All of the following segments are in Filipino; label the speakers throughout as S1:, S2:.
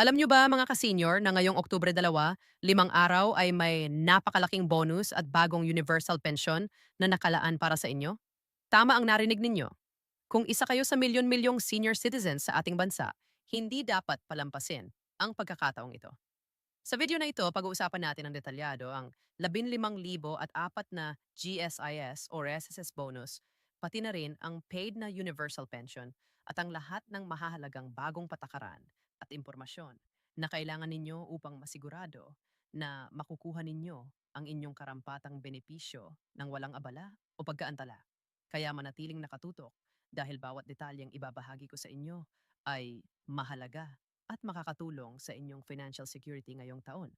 S1: Alam nyo ba mga ka-senior na ngayong Oktubre 2, limang araw ay may napakalaking bonus at bagong universal pension na nakalaan para sa inyo? Tama ang narinig ninyo. Kung isa kayo sa milyon-milyong senior citizens sa ating bansa, hindi dapat palampasin ang pagkakataong ito. Sa video na ito, pag-uusapan natin ng detalyado ang 15,000 at apat na GSIS or SSS bonus, pati na rin ang paid na universal pension at ang lahat ng mahahalagang bagong patakaran at impormasyon na kailangan ninyo upang masigurado na makukuha ninyo ang inyong karampatang benepisyo ng walang abala o pagkaantala. Kaya manatiling nakatutok dahil bawat detalyeng ibabahagi ko sa inyo ay mahalaga at makakatulong sa inyong financial security ngayong taon.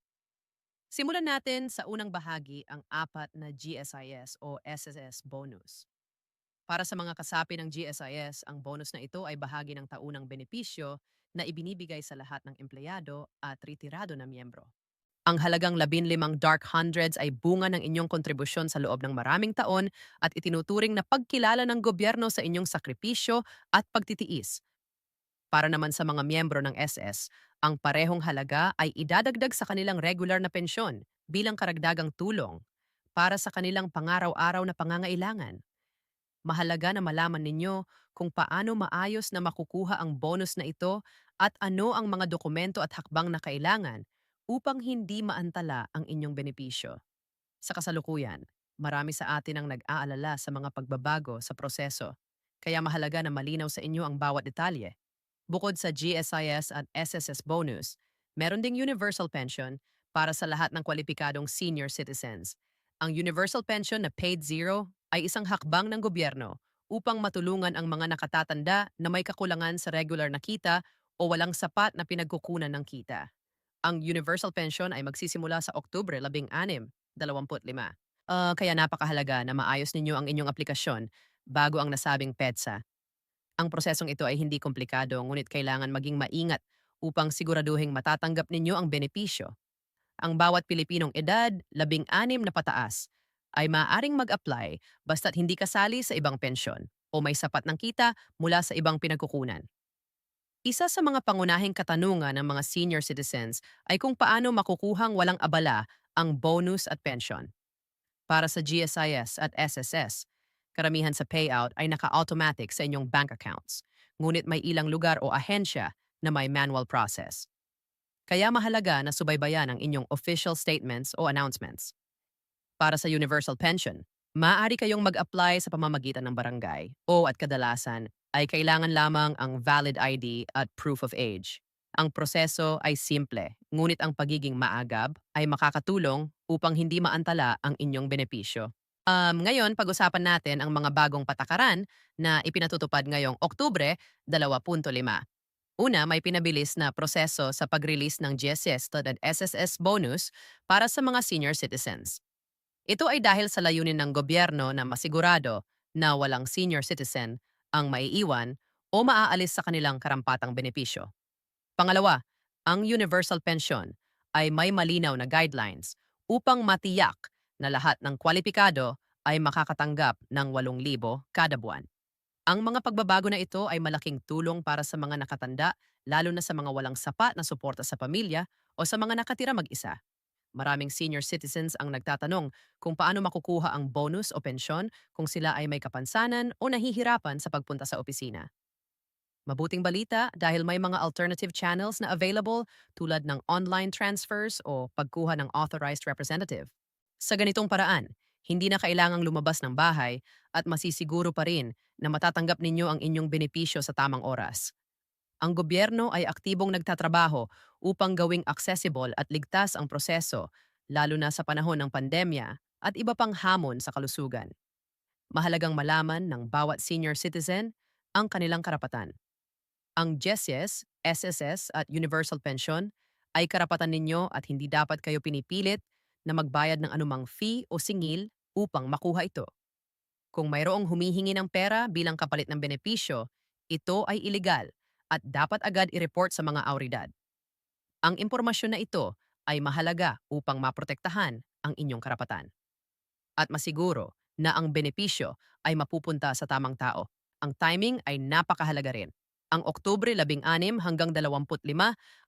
S1: Simulan natin sa unang bahagi ang apat na GSIS o SSS bonus. Para sa mga kasapi ng GSIS, ang bonus na ito ay bahagi ng taunang benepisyo na ibinibigay sa lahat ng empleyado at retirado na miyembro. Ang halagang 15 dark hundreds ay bunga ng inyong kontribusyon sa loob ng maraming taon at itinuturing na pagkilala ng gobyerno sa inyong sakripisyo at pagtitiis. Para naman sa mga miyembro ng SS, ang parehong halaga ay idadagdag sa kanilang regular na pensyon bilang karagdagang tulong para sa kanilang pangaraw-araw na pangangailangan. Mahalaga na malaman ninyo kung paano maayos na makukuha ang bonus na ito at ano ang mga dokumento at hakbang na kailangan upang hindi maantala ang inyong benepisyo. Sa kasalukuyan, marami sa atin ang nag-aalala sa mga pagbabago sa proseso, kaya mahalaga na malinaw sa inyo ang bawat detalye. Bukod sa GSIS at SSS bonus, meron ding universal pension para sa lahat ng kwalipikadong senior citizens. Ang universal pension na paid zero ay isang hakbang ng gobyerno upang matulungan ang mga nakatatanda na may kakulangan sa regular na kita o walang sapat na pinagkukunan ng kita. Ang universal pension ay magsisimula sa Oktubre 16, 25. Ah, kaya napakahalaga na maayos ninyo ang inyong aplikasyon bago ang nasabing PEDSA. Ang prosesong ito ay hindi komplikado ngunit kailangan maging maingat upang siguraduhin matatanggap ninyo ang benepisyo. Ang bawat Pilipinong edad, 16 na pataas, ay maaaring mag-apply basta't hindi kasali sa ibang pensyon o may sapat ng kita mula sa ibang pinagkukunan. Isa sa mga pangunahing katanungan ng mga senior citizens ay kung paano makukuhang walang abala ang bonus at pension. Para sa GSIS at SSS, karamihan sa payout ay naka-automatic sa inyong bank accounts, ngunit may ilang lugar o ahensya na may manual process. Kaya mahalaga na subaybayan ang inyong official statements o announcements. Para sa universal pension, maaari kayong mag-apply sa pamamagitan ng barangay o at kadalasan ay kailangan lamang ang valid ID at proof of age. Ang proseso ay simple, ngunit ang pagiging maagap ay makakatulong upang hindi maantala ang inyong benepisyo. Um, ngayon, pag-usapan natin ang mga bagong patakaran na ipinatutupad ngayong Oktubre 2.5. Una, may pinabilis na proseso sa pag-release ng GSS at SSS bonus para sa mga senior citizens. Ito ay dahil sa layunin ng gobyerno na masigurado na walang senior citizen ang maiiwan o maaalis sa kanilang karampatang benepisyo. Pangalawa, ang universal pension ay may malinaw na guidelines upang matiyak na lahat ng kwalipikado ay makakatanggap ng 8,000 kada buwan. Ang mga pagbabago na ito ay malaking tulong para sa mga nakatanda, lalo na sa mga walang sapat na suporta sa pamilya o sa mga nakatira mag-isa. Maraming senior citizens ang nagtatanong kung paano makukuha ang bonus o pensyon kung sila ay may kapansanan o nahihirapan sa pagpunta sa opisina. Mabuting balita dahil may mga alternative channels na available tulad ng online transfers o pagkuha ng authorized representative. Sa ganitong paraan, hindi na kailangang lumabas ng bahay at masisiguro pa rin na matatanggap ninyo ang inyong benepisyo sa tamang oras ang gobyerno ay aktibong nagtatrabaho upang gawing accessible at ligtas ang proseso, lalo na sa panahon ng pandemya at iba pang hamon sa kalusugan. Mahalagang malaman ng bawat senior citizen ang kanilang karapatan. Ang GESYES, SSS at Universal Pension ay karapatan ninyo at hindi dapat kayo pinipilit na magbayad ng anumang fee o singil upang makuha ito. Kung mayroong humihingi ng pera bilang kapalit ng benepisyo, ito ay ilegal at dapat agad i-report sa mga autoridad. Ang impormasyon na ito ay mahalaga upang maprotektahan ang inyong karapatan. At masiguro na ang benepisyo ay mapupunta sa tamang tao. Ang timing ay napakahalaga rin. Ang Oktubre 16 hanggang 25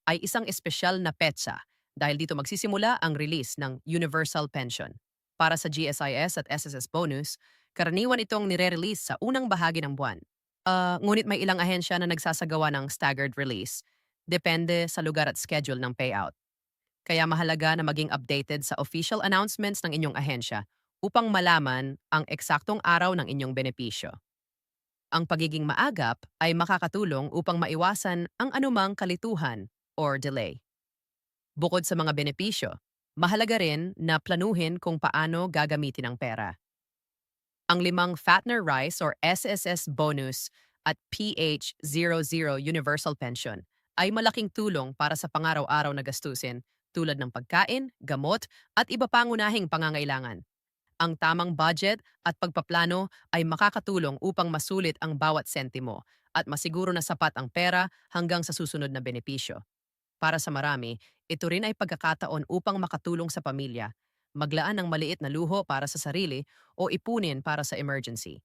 S1: ay isang espesyal na petsa dahil dito magsisimula ang release ng Universal Pension. Para sa GSIS at SSS bonus, karaniwan itong nire-release sa unang bahagi ng buwan. Ah, ngunit may ilang ahensya na nagsasagawa ng staggered release. Depende sa lugar at schedule ng payout. Kaya mahalaga na maging updated sa official announcements ng inyong ahensya upang malaman ang eksaktong araw ng inyong benepisyo. Ang pagiging maagap ay makakatulong upang maiwasan ang anumang kalituhan or delay. Bukod sa mga benepisyo, mahalaga rin na planuhin kung paano gagamitin ang pera. Ang limang Fatner Rice or SSS bonus at PH00 Universal Pension ay malaking tulong para sa pangaraw-araw na gastusin tulad ng pagkain, gamot at iba pangunahing pangangailangan. Ang tamang budget at pagpaplano ay makakatulong upang masulit ang bawat sentimo at masiguro na sapat ang pera hanggang sa susunod na benepisyo. Para sa marami, ito rin ay pagkakataon upang makatulong sa pamilya, maglaan ng maliit na luho para sa sarili o ipunin para sa emergency.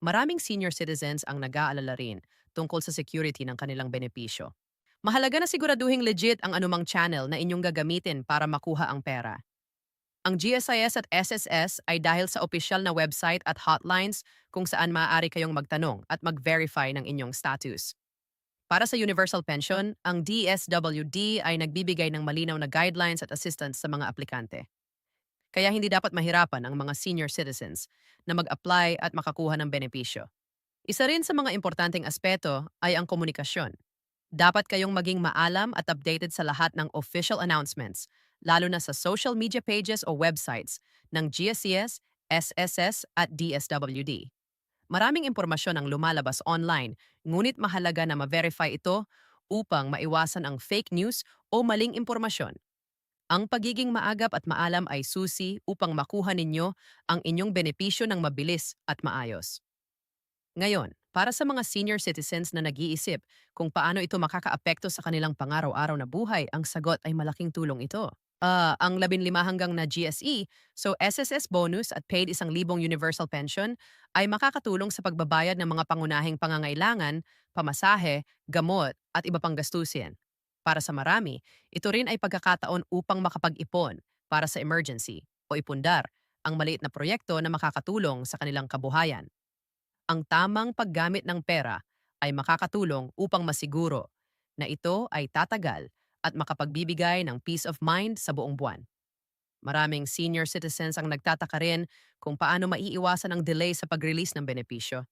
S1: Maraming senior citizens ang nag-aalala rin tungkol sa security ng kanilang benepisyo. Mahalaga na siguraduhing legit ang anumang channel na inyong gagamitin para makuha ang pera. Ang GSIS at SSS ay dahil sa opisyal na website at hotlines kung saan maaari kayong magtanong at mag-verify ng inyong status. Para sa Universal Pension, ang DSWD ay nagbibigay ng malinaw na guidelines at assistance sa mga aplikante. Kaya hindi dapat mahirapan ang mga senior citizens na mag-apply at makakuha ng benepisyo. Isa rin sa mga importanteng aspeto ay ang komunikasyon. Dapat kayong maging maalam at updated sa lahat ng official announcements, lalo na sa social media pages o websites ng GSCS, SSS at DSWD. Maraming impormasyon ang lumalabas online, ngunit mahalaga na ma-verify ito upang maiwasan ang fake news o maling impormasyon. Ang pagiging maagap at maalam ay susi upang makuha ninyo ang inyong benepisyo ng mabilis at maayos. Ngayon, para sa mga senior citizens na nag-iisip kung paano ito makakaapekto sa kanilang pangaraw-araw na buhay, ang sagot ay malaking tulong ito. Ah, ang 15 hanggang na GSE, so SSS bonus at paid isang libong universal pension ay makakatulong sa pagbabayad ng mga pangunahing pangangailangan, pamasahe, gamot at iba pang gastusin. Para sa marami, ito rin ay pagkakataon upang makapag-ipon para sa emergency o ipundar ang maliit na proyekto na makakatulong sa kanilang kabuhayan ang tamang paggamit ng pera ay makakatulong upang masiguro na ito ay tatagal at makapagbibigay ng peace of mind sa buong buwan. Maraming senior citizens ang nagtataka rin kung paano maiiwasan ang delay sa pag-release ng benepisyo.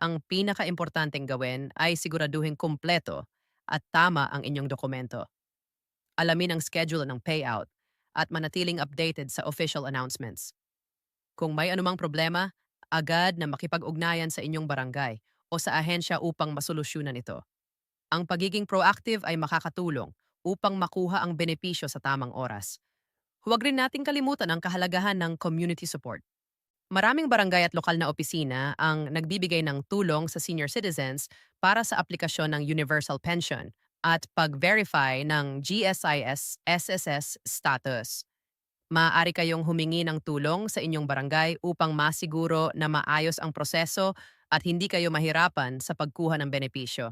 S1: Ang pinaka-importanteng gawin ay siguraduhin kumpleto at tama ang inyong dokumento. Alamin ang schedule ng payout at manatiling updated sa official announcements. Kung may anumang problema, agad na makipag-ugnayan sa inyong barangay o sa ahensya upang masolusyonan ito. Ang pagiging proactive ay makakatulong upang makuha ang benepisyo sa tamang oras. Huwag rin nating kalimutan ang kahalagahan ng community support. Maraming barangay at lokal na opisina ang nagbibigay ng tulong sa senior citizens para sa aplikasyon ng universal pension at pag-verify ng GSIS SSS status maaari kayong humingi ng tulong sa inyong barangay upang masiguro na maayos ang proseso at hindi kayo mahirapan sa pagkuha ng benepisyo.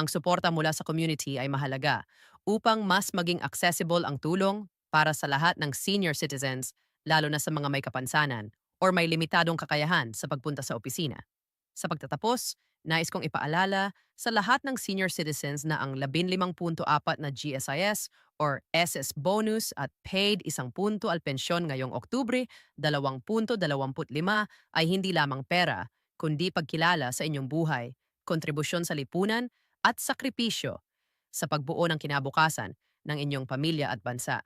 S1: Ang suporta mula sa community ay mahalaga upang mas maging accessible ang tulong para sa lahat ng senior citizens, lalo na sa mga may kapansanan or may limitadong kakayahan sa pagpunta sa opisina. Sa pagtatapos, Nais kong ipaalala sa lahat ng senior citizens na ang 15.4 na GSIS or SS bonus at paid isang punto al pensyon ngayong Oktubre 2.25 ay hindi lamang pera, kundi pagkilala sa inyong buhay, kontribusyon sa lipunan at sakripisyo sa pagbuo ng kinabukasan ng inyong pamilya at bansa.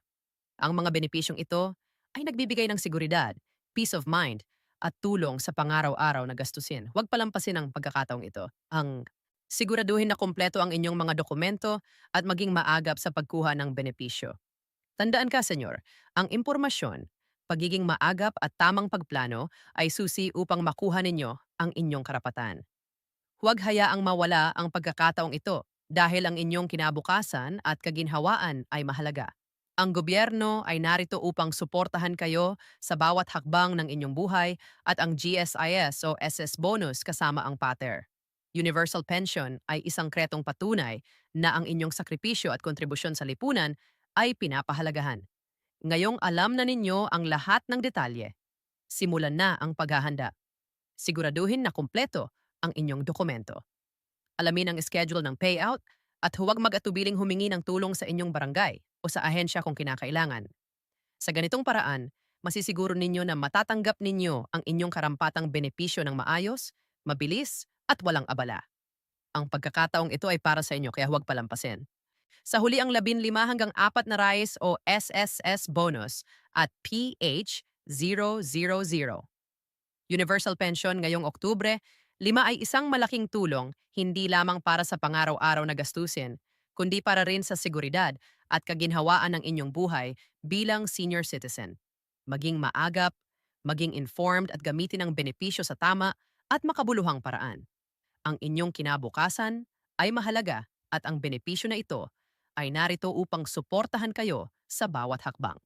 S1: Ang mga benepisyong ito ay nagbibigay ng seguridad, peace of mind at tulong sa pangaraw-araw na gastusin. Huwag palampasin ang pagkakataong ito. Ang siguraduhin na kompleto ang inyong mga dokumento at maging maagap sa pagkuha ng benepisyo. Tandaan ka, senyor, ang impormasyon, pagiging maagap at tamang pagplano ay susi upang makuha ninyo ang inyong karapatan. Huwag hayaang mawala ang pagkakataong ito dahil ang inyong kinabukasan at kaginhawaan ay mahalaga. Ang gobyerno ay narito upang suportahan kayo sa bawat hakbang ng inyong buhay at ang GSIS o SS bonus kasama ang pater. Universal pension ay isang kretong patunay na ang inyong sakripisyo at kontribusyon sa lipunan ay pinapahalagahan. Ngayong alam na ninyo ang lahat ng detalye, simulan na ang paghahanda. Siguraduhin na kumpleto ang inyong dokumento. Alamin ang schedule ng payout at huwag mag-atubiling humingi ng tulong sa inyong barangay o sa ahensya kung kinakailangan. Sa ganitong paraan, masisiguro ninyo na matatanggap ninyo ang inyong karampatang benepisyo ng maayos, mabilis, at walang abala. Ang pagkakataong ito ay para sa inyo kaya huwag palampasin. Sa huli ang 15 hanggang 4 na RICE o SSS bonus at PH000. Universal Pension ngayong Oktubre, lima ay isang malaking tulong hindi lamang para sa pangaraw-araw na gastusin, kundi para rin sa seguridad at kaginhawaan ng inyong buhay bilang senior citizen. Maging maagap, maging informed at gamitin ang benepisyo sa tama at makabuluhang paraan. Ang inyong kinabukasan ay mahalaga at ang benepisyo na ito ay narito upang suportahan kayo sa bawat hakbang.